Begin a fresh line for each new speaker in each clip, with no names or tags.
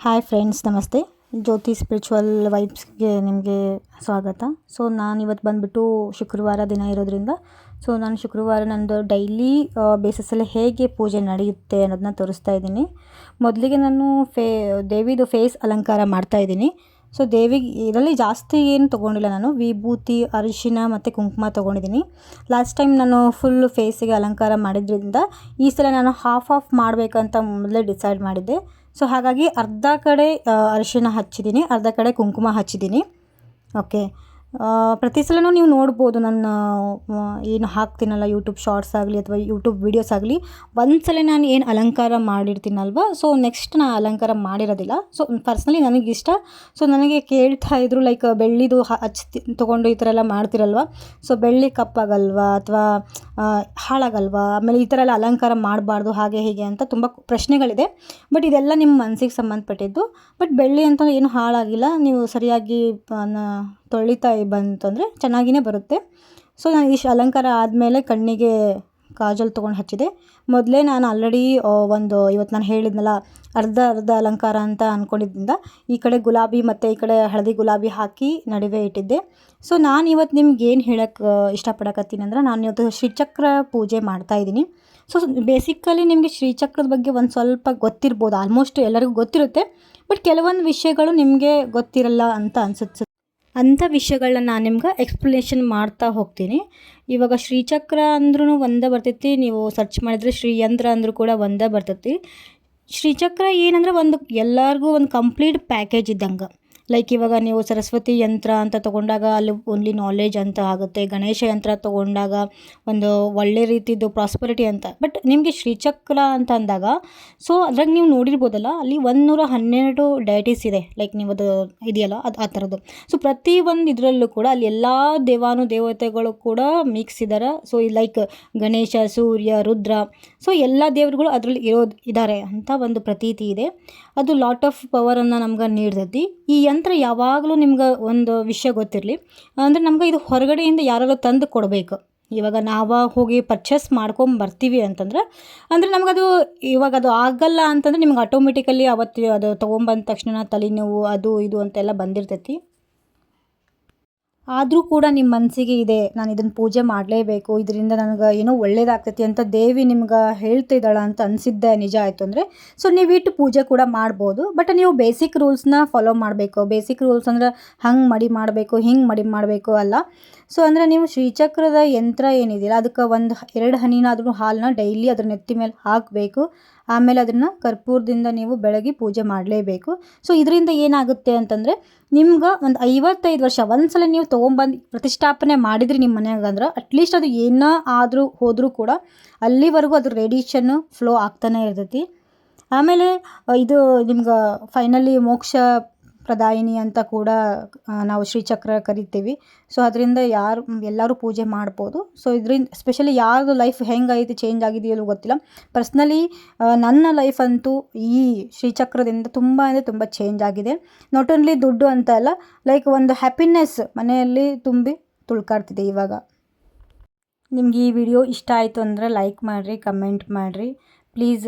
Hi friends ನಮಸ್ತೆ. ಜ್ಯೋತಿ spiritual ವೈಬ್ಸ್ಗೆ ನಿಮಗೆ ಸ್ವಾಗತ. ಸೊ ನಾನು ಇವತ್ತು ಬಂದುಬಿಟ್ಟು ಶುಕ್ರವಾರ ದಿನ ಇರೋದ್ರಿಂದ ಸೊ ನಾನು ಶುಕ್ರವಾರ ನಂದು ಡೈಲಿ ಬೇಸಿಸಲ್ಲಿ ಹೇಗೆ ಪೂಜೆ ನಡೆಯುತ್ತೆ ಅನ್ನೋದನ್ನ ತೋರಿಸ್ತಾ ಇದ್ದೀನಿ. ಮೊದಲಿಗೆ ನಾನು ಫೇ, ದೇವಿದು ಫೇಸ್ ಅಲಂಕಾರ ಮಾಡ್ತಾ ಇದ್ದೀನಿ. ಸೊ ದೇವಿಗೆ ಇದರಲ್ಲಿ ಜಾಸ್ತಿ ಏನು ತೊಗೊಂಡಿಲ್ಲ ನಾನು. ವಿಭೂತಿ, ಅರಿಶಿನ ಮತ್ತು ಕುಂಕುಮ ತೊಗೊಂಡಿದ್ದೀನಿ. ಲಾಸ್ಟ್ ಟೈಮ್ ನಾನು ಫುಲ್ ಫೇಸಿಗೆ ಅಲಂಕಾರ ಮಾಡಿದ್ರಿಂದ ಈ ಸಲ ನಾನು ಹಾಫ್ ಆಫ್ ಮಾಡಬೇಕಂತ ಮೊದಲೇ ಡಿಸೈಡ್ ಮಾಡಿದ್ದೆ. ಸೊ ಹಾಗಾಗಿ ಅರ್ಧ ಕಡೆ ಅರಿಶಿನ ಹಚ್ಚಿದ್ದೀನಿ ಅರ್ಧ ಕಡೆ ಕುಂಕುಮ ಹಚ್ಚಿದ್ದೀನಿ ಓಕೆ ಪ್ರತಿ ಸಲವೂ ನೀವು ನೋಡ್ಬೋದು ನನ್ನ ಏನು ಹಾಕ್ತೀನಲ್ಲ ಯೂಟ್ಯೂಬ್ ಶಾರ್ಟ್ಸ್ ಆಗಲಿ ಅಥವಾ ಯೂಟ್ಯೂಬ್ ವೀಡಿಯೋಸ್ ಆಗಲಿ, ಒಂದು ಸಲ ನಾನು ಏನು ಅಲಂಕಾರ ಮಾಡಿರ್ತೀನಲ್ವ? ಸೊ ನೆಕ್ಸ್ಟ್ ನಾನು ಅಲಂಕಾರ ಮಾಡಿರೋದಿಲ್ಲ. ಸೊ ಪರ್ಸ್ನಲಿ ನನಗಿಷ್ಟ ಸೊ ನನಗೆ ಕೇಳ್ತಾ ಇದ್ರು ಲೈಕ್ ಬೆಳ್ಳಿದು ಹಚ್ಚಿ ತೊಗೊಂಡು ಈ ಥರ ಎಲ್ಲ ಮಾಡ್ತಿರಲ್ವ? ಸೊ ಬೆಳ್ಳಿ ಕಪ್ಪಾಗಲ್ವಾ ಅಥವಾ ಹಾಳಾಗಲ್ವಾ? ಆಮೇಲೆ ಈ ಥರ ಎಲ್ಲ ಅಲಂಕಾರ ಮಾಡಬಾರ್ದು, ಹಾಗೆ ಹೀಗೆ ಅಂತ ತುಂಬ ಪ್ರಶ್ನೆಗಳಿದೆ. ಬಟ್ ಇದೆಲ್ಲ ನಿಮ್ಮ ಮನಸ್ಸಿಗೆ ಸಂಬಂಧಪಟ್ಟಿದ್ದು. ಬಟ್ ಬೆಳ್ಳಿ ಅಂತ ಏನು ಹಾಳಾಗಿಲ್ಲ. ನೀವು ಸರಿಯಾಗಿ ತೊಳಿತಾ ಬಂತಂದರೆ ಚೆನ್ನಾಗಿಯೇ ಬರುತ್ತೆ. ಸೊ ನಾನು ಇಷ್ಟು ಅಲಂಕಾರ ಆದಮೇಲೆ ಕಣ್ಣಿಗೆ ಕಾಜಲ್ ತೊಗೊಂಡು ಹಚ್ಚಿದೆ. ಮೊದಲೇ ನಾನು ಆಲ್ರೆಡಿ ಒಂದು ಇವತ್ತು ನಾನು ಹೇಳಿದ್ನಲ್ಲ, ಅರ್ಧ ಅರ್ಧ ಅಲಂಕಾರ ಅಂತ ಅಂದ್ಕೊಂಡಿದ್ದರಿಂದ ಈ ಕಡೆ ಗುಲಾಬಿ ಮತ್ತು ಈ ಕಡೆ ಹಳದಿ ಗುಲಾಬಿ ಹಾಕಿ ನಡುವೆ ಇಟ್ಟಿದ್ದೆ. ಸೊ ನಾನು ಇವತ್ತು ನಿಮ್ಗೆ ಏನು ಹೇಳಕ್ಕೆ ಇಷ್ಟಪಡಕತ್ತೀನಿ ಅಂದ್ರೆ ನಾನು ಇವತ್ತು ಶ್ರೀಚಕ್ರ ಪೂಜೆ ಮಾಡ್ತಾಯಿದ್ದೀನಿ ಸೊ ಬೇಸಿಕಲಿ ನಿಮಗೆ ಶ್ರೀಚಕ್ರದ ಬಗ್ಗೆ ಒಂದು ಸ್ವಲ್ಪ ಗೊತ್ತಿರ್ಬೋದು. ಆಲ್ಮೋಸ್ಟ್ ಎಲ್ಲರಿಗೂ ಗೊತ್ತಿರುತ್ತೆ. ಬಟ್ ಕೆಲವೊಂದು ವಿಷಯಗಳು ನಿಮಗೆ ಗೊತ್ತಿರಲ್ಲ ಅಂತ ಅನ್ಸುತ್ತೆ. ಅಂಥ ವಿಷಯಗಳನ್ನ ನಾನು ನಿಮ್ಗೆ ಎಕ್ಸ್ಪ್ಲನೇಷನ್ ಮಾಡ್ತಾ ಹೋಗ್ತೀನಿ. ಇವಾಗ ಶ್ರೀಚಕ್ರ ಅಂದ್ರೂ ಒಂದೇ ಬರ್ತೈತಿ, ನೀವು ಸರ್ಚ್ ಮಾಡಿದರೆ ಶ್ರೀಯಂತ್ರ ಅಂದರೂ ಕೂಡ ಒಂದೇ ಬರ್ತೈತಿ. ಶ್ರೀಚಕ್ರ ಏನಂದ್ರೆ ಒಂದು ಎಲ್ಲರಿಗೂ ಒಂದು ಕಂಪ್ಲೀಟ್ ಪ್ಯಾಕೇಜ್ ಇದ್ದಂಗೆ. ಲೈಕ್ ಇವಾಗ ನೀವು ಸರಸ್ವತಿ ಯಂತ್ರ ಅಂತ ತಗೊಂಡಾಗ ಅಲ್ಲಿ ಓನ್ಲಿ ನಾಲೆಜ್ ಅಂತ ಆಗುತ್ತೆ. ಗಣೇಶ ಯಂತ್ರ ತೊಗೊಂಡಾಗ ಒಂದು ಒಳ್ಳೆ ರೀತಿದು ಪ್ರಾಸ್ಪರಿಟಿ ಅಂತ. ಬಟ್ ನಿಮಗೆ ಶ್ರೀಚಕ್ರ ಅಂತ ಅಂದಾಗ ಸೊ ಅದ್ರಾಗ ನೀವು ನೋಡಿರ್ಬೋದಲ್ಲ, ಅಲ್ಲಿ ಒಂದುನೂರ ಹನ್ನೆರಡು ಡೈಟೀಸ್ ಇದೆ. ಲೈಕ್ ನೀವು ಅದು ಇದೆಯಲ್ಲ, ಅದು ಆ ಥರದ್ದು ಸೊ ಪ್ರತಿ ಒಂದು ಇದರಲ್ಲೂ ಕೂಡ ಅಲ್ಲಿ ಎಲ್ಲ ದೇವಾನು ದೇವತೆಗಳು ಕೂಡ ಮಿಕ್ಸ್ ಇದ್ದಾರೆ so like Ganesha, Surya, Rudra so ಎಲ್ಲ ದೇವರುಗಳು ಅದರಲ್ಲಿ ಇರೋದು ಇದ್ದಾರೆ ಅಂತ ಒಂದು ಪ್ರತೀತಿ ಇದೆ. ಅದು ಲಾಟ್ ಆಫ್ ಪವರನ್ನು ನಮ್ಗೆ ನೀಡ್ತೈತಿ. ಈ ಯಂತ್ರ ಯಾವಾಗಲೂ ನಿಮ್ಗೆ ಒಂದು ವಿಷಯ ಗೊತ್ತಿರಲಿ. ಅಂದರೆ ನಮ್ಗೆ ಇದು ಹೊರಗಡೆಯಿಂದ ಯಾರಾದ್ರು ತಂದು ಕೊಡಬೇಕು. ಇವಾಗ ನಾವು ಹೋಗಿ ಪರ್ಚೇಸ್ ಮಾಡ್ಕೊಂಡು ಬರ್ತೀವಿ ಅಂತಂದ್ರೆ, ಅಂದರೆ ನಮಗದು ಇವಾಗ ಅದು ಆಗಲ್ಲ ಅಂತಂದ್ರೆ ನಿಮ್ಗೆ ಆಟೋಮೆಟಿಕಲಿ ಅವತ್ತು ಅದು ತೊಗೊಂಬಂದ ತಕ್ಷಣ ತಲೆನೋವು ಅದು ಇದು ಅಂತೆಲ್ಲ ಬಂದಿರ್ತೈತಿ. ಆದರೂ ಕೂಡ ನಿಮ್ಮ ಮನಸ್ಸಿಗೆ ಇದೆ, ನಾನು ಇದನ್ನು ಪೂಜೆ ಮಾಡಲೇಬೇಕು, ಇದರಿಂದ ನನಗೆ ಏನೋ ಒಳ್ಳೇದಾಗ್ತೈತಿ ಅಂತ ದೇವಿ ನಿಮ್ಗೆ ಹೇಳ್ತಿದ್ದಾಳೆ ಅಂತ ಅನಿಸಿದ್ದೆ ನಿಜ ಆಯಿತು ಅಂದರೆ. ಸೊ ನೀವು ಇಟ್ಟು ಪೂಜೆ ಕೂಡ ಮಾಡ್ಬೋದು ಬಟ್ ನೀವು ಬೇಸಿಕ್ ರೂಲ್ಸ್ನ ಫಾಲೋ ಮಾಡಬೇಕು. ಬೇಸಿಕ್ ರೂಲ್ಸ್ ಅಂದ್ರೆ ಹಂಗೆ ಮಡಿ ಮಾಡಬೇಕು, ಹಿಂಗೆ ಮಡಿ ಮಾಡಬೇಕು ಅಲ್ಲ. ಸೊ ಅಂದರೆ ನೀವು ಶ್ರೀಚಕ್ರದ ಯಂತ್ರ ಏನಿದೆಯಲ್ಲ, ಅದಕ್ಕೆ ಒಂದು ಎರಡು ಹನಿನಾದ್ರೂ ಹಾಲನ್ನ ಡೈಲಿ ಅದ್ರ ನೆತ್ತಿ ಮೇಲೆ ಹಾಕಬೇಕು. ಆಮೇಲೆ ಅದನ್ನು ಕರ್ಪೂರದಿಂದ ನೀವು ಬೆಳಗ್ಗೆ ಪೂಜೆ ಮಾಡಲೇಬೇಕು. ಸೊ ಇದರಿಂದ ಏನಾಗುತ್ತೆ ಅಂತಂದರೆ, ನಿಮ್ಗೆ ಒಂದು ಐವತ್ತೈದು ವರ್ಷ ಒಂದು ಸಲ ನೀವು ತೊಗೊಂಬಂದು ಪ್ರತಿಷ್ಠಾಪನೆ ಮಾಡಿದ್ರಿ ನಿಮ್ಮ ಮನ್ಯಾಗ ಅಂದ್ರೆ ಅಟ್ಲೀಸ್ಟ್ ಅದು ಏನೋ ಆದರೂ ಹೋದರೂ ಕೂಡ ಅಲ್ಲಿವರೆಗೂ ಅದು ರೇಡಿಯೇಷನ್ನು ಫ್ಲೋ ಆಗ್ತಾನೆ ಇರ್ತೈತಿ. ಆಮೇಲೆ ಇದು ನಿಮ್ಗೆ ಫೈನಲಿ ಮೋಕ್ಷ ಪ್ರದಾಯಿನಿ ಅಂತ ಕೂಡ ನಾವು ಶ್ರೀಚಕ್ರ ಕರಿತೀವಿ. ಸೊ ಅದರಿಂದ ಯಾರು, ಎಲ್ಲರೂ ಪೂಜೆ ಮಾಡ್ಬೋದು. ಸೊ ಇದರಿಂದ ಸ್ಪೆಷಲಿ ಯಾರ್ದು ಲೈಫ್ ಹೆಂಗೈತಿ ಚೇಂಜ್ ಆಗಿದೆಯೋ ಗೊತ್ತಿಲ್ಲ. ಪರ್ಸ್ನಲಿ ನನ್ನ ಲೈಫ್ ಅಂತೂ ಈ ಶ್ರೀಚಕ್ರದಿಂದ ತುಂಬ ಅಂದರೆ ತುಂಬ ಚೇಂಜ್ ಆಗಿದೆ. ನಾಟ್ ಓನ್ಲಿ ದುಡ್ಡು ಅಂತ ಅಲ್ಲ ಲೈಕ್ ಒಂದು ಹ್ಯಾಪಿನೆಸ್ ಮನೆಯಲ್ಲಿ ತುಂಬಿ ತುಳ್ಕಾಡ್ತಿದೆ ಇವಾಗ. ನಿಮ್ಗೆ ಈ ವಿಡಿಯೋ ಇಷ್ಟ ಆಯಿತು ಅಂದರೆ ಲೈಕ್ ಮಾಡಿರಿ ಕಮೆಂಟ್ ಮಾಡಿರಿ. ಪ್ಲೀಸ್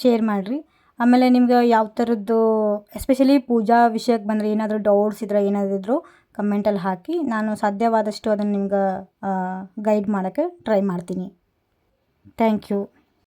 ಶೇರ್ ಮಾಡಿರಿ. ಆಮೇಲೆ ನಿಮ್ಗೆ ಯಾವ ಥರದ್ದು ಎಸ್ಪೆಷಲಿ ಪೂಜಾ ವಿಷಯಕ್ಕೆ ಬಂದರೆ ಏನಾದರೂ ಡೌಟ್ಸ್ ಇದ್ರೆ ಏನಾದರೂ ಕಮೆಂಟಲ್ಲಿ ಹಾಕಿ. ನಾನು ಸಾಧ್ಯವಾದಷ್ಟು ಅದನ್ನು ನಿಮ್ಗೆ ಗೈಡ್ ಮಾಡೋಕ್ಕೆ ಟ್ರೈ ಮಾಡ್ತೀನಿ. Thank you